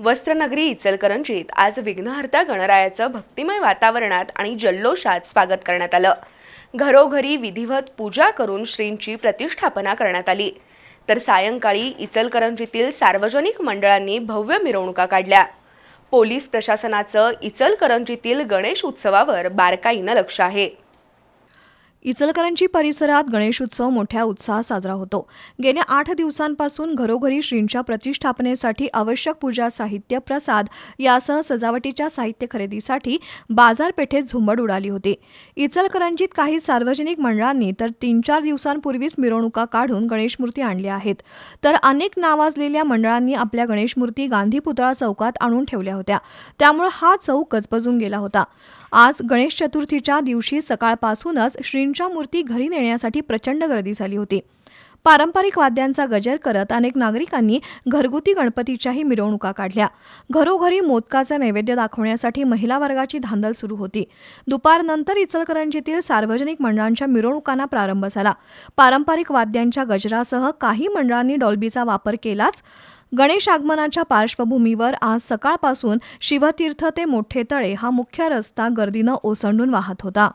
वस्त्रनगरी इचलकरंजीत आज विघ्नहर्ता गणरायाचं भक्तिमय वातावरणात आणि जल्लोषात स्वागत करण्यात आलं. घरोघरी विधिवत पूजा करून श्रींची प्रतिष्ठापना करण्यात आली. तर सायंकाळी इचलकरंजीतील सार्वजनिक मंडळांनी भव्य मिरवणुका काढल्या. पोलीस प्रशासनाचं इचलकरंजीतील गणेश उत्सवावर बारकाईनं लक्ष आहे. इचलकरंजी परिसरात गणेशोत्सव मोठ्या उत्साहात साजरा होतो. गेल्या आठ दिवसांपासून घरोघरी श्रींच्या प्रतिष्ठापनेसाठी आवश्यक पूजा साहित्य प्रसाद यासह सजावटीच्या साहित्य खरेदीसाठी बाजारपेठेत झुंबड उडाली होती. इचलकरंजीत काही सार्वजनिक मंडळांनी तर तीन चार दिवसांपूर्वीच मिरवणुका काढून गणेश मूर्ती आणल्या आहेत. तर अनेक नावाजलेल्या मंडळांनी आपल्या गणेशमूर्ती गांधी पुतळा चौकात आणून ठेवल्या होत्या. त्यामुळे हा चौक गजबजून गेला होता. आज गणेश चतुर्थीच्या दिवशी सकाळपासूनच श्री श्रींच्या मूर्ती घरी नेण्यासाठी प्रचंड गर्दी झाली होती. पारंपरिक वाद्यांचा गजर करत अनेक नागरिकांनी घरगुती गणपतीच्याही मिरवणुका काढल्या. घरोघरी मोदकाचा नैवेद्य दाखवण्यासाठी महिला वर्गाची धांदल सुरू होती. दुपारनंतर इचलकरंजीतील सार्वजनिक मंडळांच्या मिरवणुकांना प्रारंभ झाला. पारंपरिक वाद्यांच्या गजरासह काही मंडळांनी डॉल्बीचा वापर केलाच. गणेश आगमनाच्या पार्श्वभूमीवर आज सकाळपासून शिवतीर्थ ते मोठे तळे हा मुख्य रस्ता गर्दीनं ओसंडून वाहत होता.